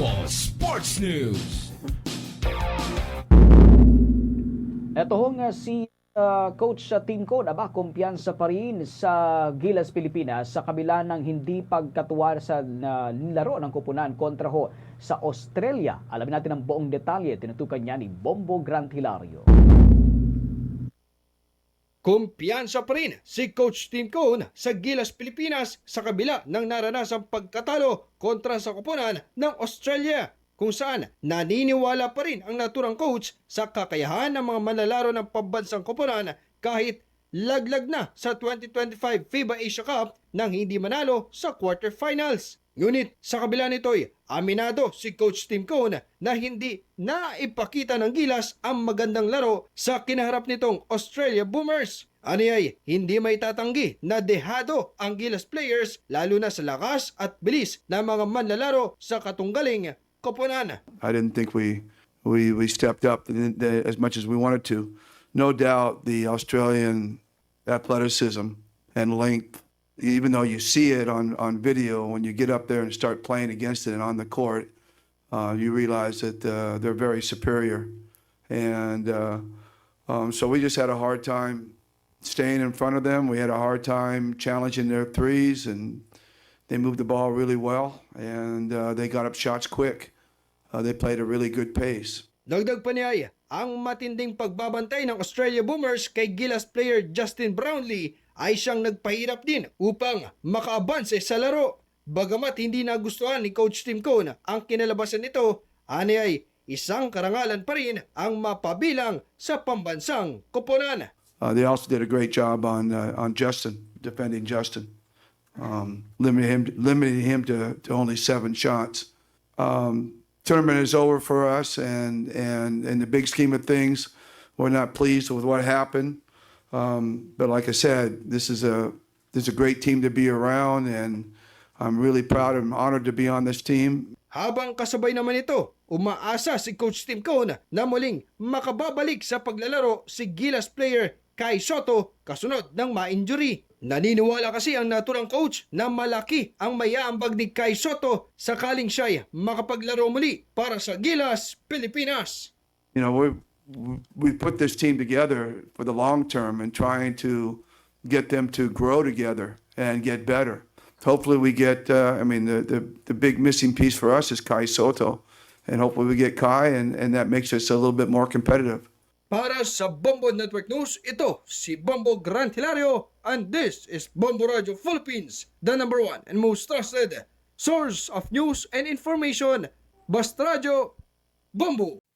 Bombo Sports News. Ito ho nga si uh, coach sa team ko na ba kumpiyansa pa rin sa Gilas Pilipinas sa kabila ng hindi pagkatuwar sa na, laro ng kupunan kontra ho sa Australia. Alamin natin ang buong detalye tinutukan niya ni Bombo Grant Hilario. Kumpiyansa pa rin si Coach Tim Cone sa Gilas Pilipinas sa kabila ng naranasang pagkatalo kontra sa koponan ng Australia kung saan naniniwala pa rin ang naturang coach sa kakayahan ng mga manlalaro ng pambansang koponan kahit laglag na sa 2025 FIBA Asia Cup nang hindi manalo sa quarterfinals. Ngunit sa kabila nito'y aminado si Coach Tim Cone na hindi naipakita ng gilas ang magandang laro sa kinaharap nitong Australia Boomers. Ano ay hindi may tatanggi na dehado ang gilas players lalo na sa lakas at bilis ng mga manlalaro sa katunggaling koponan. I didn't think we we we stepped up as much as we wanted to. No doubt, the Australian athleticism and length, even though you see it on on video, when you get up there and start playing against it and on the court, uh, you realize that uh, they're very superior, and uh, um, so we just had a hard time staying in front of them. We had a hard time challenging their threes and they moved the ball really well and uh, they got up shots quick. Uh, they played a really good pace. Dagdag pa niya ang matinding pagbabantay ng Australia Boomers kay Gilas player Justin Brownlee ay siyang nagpahirap din upang makaabanse sa laro. Bagamat hindi nagustuhan ni Coach Tim Cone ang kinalabasan nito, ani ay isang karangalan pa rin ang mapabilang sa pambansang koponan. Uh, they also did a great job on uh, on Justin defending Justin, um, limiting him limiting him to, to only seven shots. Um, tournament is over for us, and and in the big scheme of things, we're not pleased with what happened. Um, but like I said, this is a this is a great team to be around, and I'm really proud and honored to be on this team. Habang kasabay naman ito, umaasa si Coach Tim Cone na muling makababalik sa paglalaro si Gilas player Kai Soto kasunod ng ma-injury. Naniniwala kasi ang naturang coach na malaki ang mayaambag ni Kai Soto sakaling siya'y makapaglaro muli para sa Gilas, Pilipinas. you know, we we put this team together for the long term and trying to get them to grow together and get better. Hopefully, we get. Uh, I mean, the, the the big missing piece for us is Kai Soto, and hopefully we get Kai, and and that makes us a little bit more competitive. Para sa Bombo Network News, ito si Bombo Grant Hilario and this is Bombo Radio Philippines, the number one and most trusted source of news and information. Basta Radio, Bombo.